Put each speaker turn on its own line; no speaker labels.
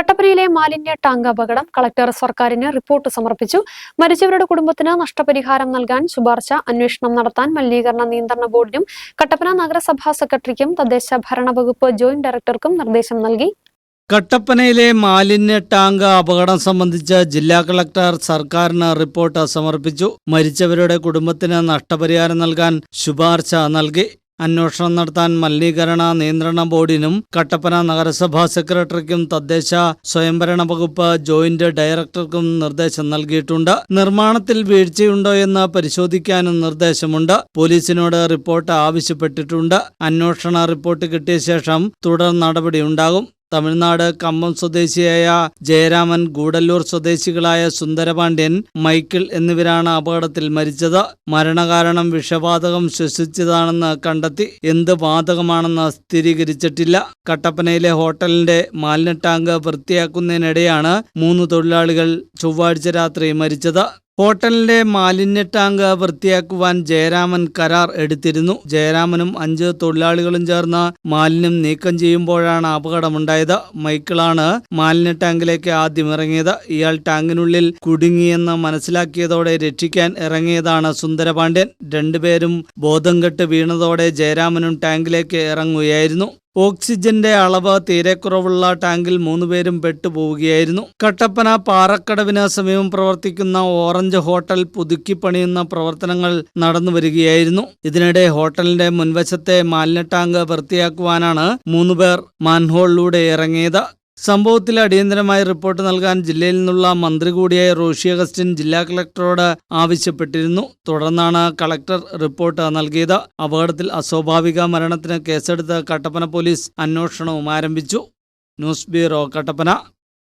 കട്ടപ്പനയിലെ മാലിന്യ ടാങ്ക് അപകടം കളക്ടർ സർക്കാരിന് റിപ്പോർട്ട് സമർപ്പിച്ചു. മരിച്ചവരുടെ കുടുംബത്തിന് നഷ്ടപരിഹാരം നൽകാൻ ശുപാർശ അന്വേഷണം നടത്താൻ മലിനീകരണ നിയന്ത്രണ ബോർഡിനും കട്ടപ്പന നഗരസഭാ സെക്രട്ടറിക്കും തദ്ദേശ ഭരണ വകുപ്പ് ജോയിന്റ് ഡയറക്ടർക്കും നിർദ്ദേശം നൽകി.
കട്ടപ്പനയിലെ മാലിന്യ ടാങ്ക് അപകടം സംബന്ധിച്ച് ജില്ലാ കളക്ടർ സർക്കാരിന് റിപ്പോർട്ട് സമർപ്പിച്ചു. മരിച്ചവരുടെ കുടുംബത്തിന് നഷ്ടപരിഹാരം നൽകാൻ ശുപാർശ നൽകി. അന്വേഷണം നടത്താൻ മലിനീകരണ നിയന്ത്രണ ബോർഡിനും കട്ടപ്പന നഗരസഭാ സെക്രട്ടറിക്കും തദ്ദേശ സ്വയംഭരണ വകുപ്പ് ജോയിന്റ് ഡയറക്ടർക്കും നിർദ്ദേശം നൽകിയിട്ടുണ്ട്. നിർമ്മാണത്തിൽ വീഴ്ചയുണ്ടോ എന്ന് പരിശോധിക്കാനും നിർദ്ദേശമുണ്ട്. പോലീസിനോട് റിപ്പോർട്ട് ആവശ്യപ്പെട്ടിട്ടുണ്ട്. അന്വേഷണ റിപ്പോർട്ട് കിട്ടിയ ശേഷം തുടർ നടപടിയുണ്ടാകും തമിഴ്നാട് കമ്പം സ്വദേശിയായ ജയരാമൻ ഗൂഡല്ലൂർ സ്വദേശികളായ സുന്ദരപാണ്ഡ്യൻ മൈക്കിൾ എന്നിവരാണ് അപകടത്തിൽ മരിച്ചത്. മരണകാരണം വിഷവാതകം ശ്വസിച്ചതാണെന്ന് കണ്ടെത്തി എന്ത് വാതകമാണെന്ന് സ്ഥിരീകരിച്ചിട്ടില്ല. കട്ടപ്പനയിലെ ഹോട്ടലിന്റെ മാലിന്യ ടാങ്ക് വൃത്തിയാക്കുന്നതിനിടെയാണ് മൂന്ന് തൊഴിലാളികൾ ചൊവ്വാഴ്ച രാത്രി മരിച്ചത്. ഹോട്ടലിന്റെ മാലിന്യ ടാങ്ക് വൃത്തിയാക്കുവാൻ ജയരാമൻ കരാർ എടുത്തിരുന്നു. ജയരാമനും അഞ്ച് തൊഴിലാളികളും ചേർന്ന് മാലിന്യം നീക്കം ചെയ്യുമ്പോഴാണ് അപകടമുണ്ടായത്. മൈക്കിളാണ് മാലിന്യ ടാങ്കിലേക്ക് ആദ്യം ഇറങ്ങിയത്. ഇയാൾ ടാങ്കിനുള്ളിൽ കുടുങ്ങിയെന്ന് മനസ്സിലാക്കിയതോടെ രക്ഷിക്കാൻ ഇറങ്ങിയതാണ് സുന്ദരപാണ്ഡ്യൻ. രണ്ടുപേരും ബോധം കെട്ട് വീണതോടെ ജയരാമനും ടാങ്കിലേക്ക് ഇറങ്ങുകയായിരുന്നു. ഓക്സിജന്റെ അളവ് തീരെ കുറവുള്ള ടാങ്കിൽ മൂന്നുപേരും പെട്ടുപോവുകയായിരുന്നു. കട്ടപ്പന പാറക്കടവിന് സമീപം പ്രവർത്തിക്കുന്ന ഓറഞ്ച് ഹോട്ടൽ പുതുക്കി പണിയുന്ന പ്രവർത്തനങ്ങൾ നടന്നു വരികയായിരുന്നു. ഇതിനിടെ ഹോട്ടലിന്റെ മുൻവശത്തെ മാലിന്യ ടാങ്ക് വൃത്തിയാക്കുവാനാണ് മൂന്നുപേർ മാൻഹോളിലൂടെ ഇറങ്ങിയത്. സംഭവത്തിൽ അടിയന്തരമായി റിപ്പോർട്ട് നൽകാൻ ജില്ലയിൽ നിന്നുള്ള മന്ത്രി കൂടിയായ റോഷി അഗസ്റ്റിൻ ജില്ലാ കളക്ടറോട് ആവശ്യപ്പെട്ടിരുന്നു. തുടർന്നാണ് കളക്ടർ റിപ്പോർട്ട് നൽകിയത്. അപകടത്തിൽ അസ്വാഭാവിക മരണത്തിന് കേസെടുത്ത് കട്ടപ്പന പോലീസ് അന്വേഷണവും ആരംഭിച്ചു. News bureau Kattappana.